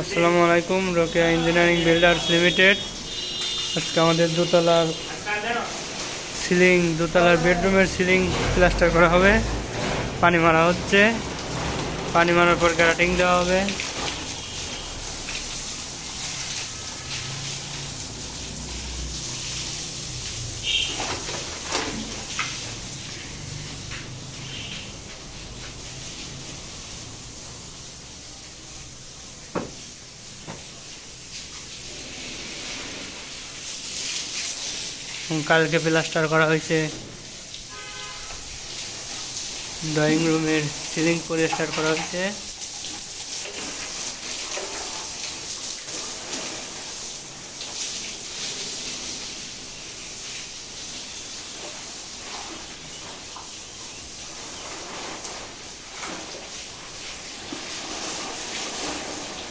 আসসালামু আলাইকুম, Rokeya engineering builders limited. আজকে আমাদের দোতলার সিলিং, দোতলার বেডরুমের সিলিং প্লাস্টার করা হবে। পানি মারা হচ্ছে। পানি মারার পর গ্যারাটিং দেওয়া হবে। কালকে প্লাস্টার করা হয়েছে। ড্রয়িং রুমের সিলিং পরিষ্কার করা হয়েছে।